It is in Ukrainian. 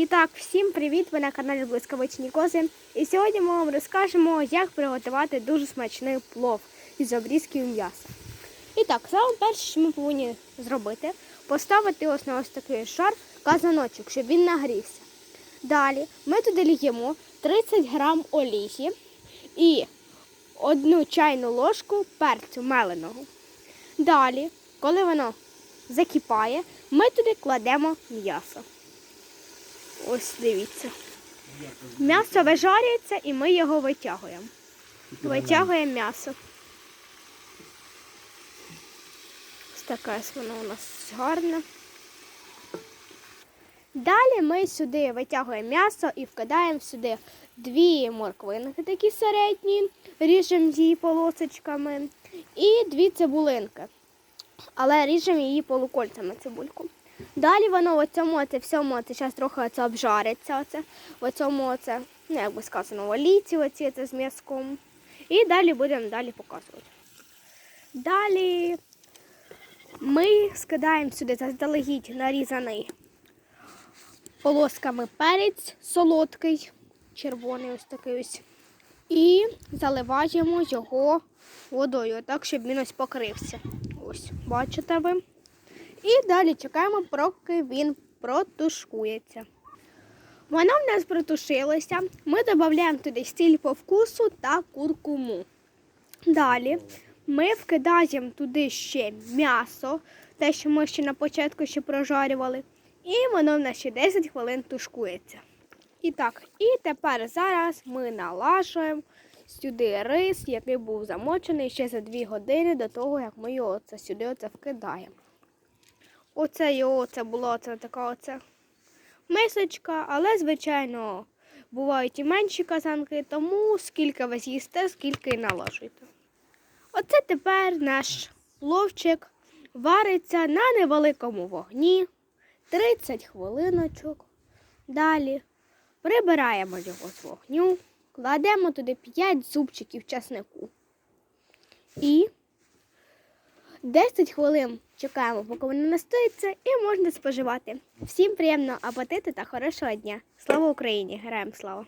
І так, всім привіт! Ви на каналі Блискавичні Кози. І сьогодні ми вам розкажемо, як приготувати дуже смачний плов із обрізків м'яса. І так, саме перше, що ми повинні зробити, поставити ось на ось такий шар казаночок, щоб він нагрівся. Далі ми туди ліємо 30 грам олії і одну чайну ложку перцю меленого. Далі, коли воно закипає, ми туди кладемо м'ясо. Ось дивіться. М'ясо вижарюється і ми його витягуємо. Витягуємо м'ясо. Ось таке воно у нас гарне. Далі ми сюди витягуємо м'ясо і вкидаємо сюди дві морквинки такі середні, ріжемо її полосочками, і дві цибулинки. Але ріжемо її полукольцями цибульку. Далі воно в цьому оце всьому оце зараз трохи оце обжариться. Оце, в цьому оце, ну як би сказано, в олійці оці це з м'язком. І далі будемо далі показувати. Далі ми скидаємо сюди заздалегідь нарізаний полосками перець солодкий, червоний ось такий ось. І заливаємо його водою, так, щоб він ось покрився. Ось, бачите ви. І далі чекаємо, поки він протушкується. Воно в нас протушилося. Ми додаємо туди стіль по вкусу та куркуму. Далі ми вкидаємо туди ще м'ясо, те, що ми ще на початку ще прожарювали. І воно в нас ще 10 хвилин тушкується. І так, і тепер зараз ми налажуємо сюди рис, який був замочений ще за 2 години до того, як ми його сюди вкидаємо. Оце його це була оце така оце мисочка, але, звичайно, бувають і менші казанки, тому скільки ви з'їсте, скільки і наложуйте. Оце тепер наш пловчик вариться на невеликому вогні 30 хвилиночок. Далі прибираємо його з вогню, кладемо туди 5 зубчиків часнику. І 10 хвилин чекаємо, поки вони настоїться, і можна споживати. Всім приємного апетиту та хорошого дня. Слава Україні! Героям слава!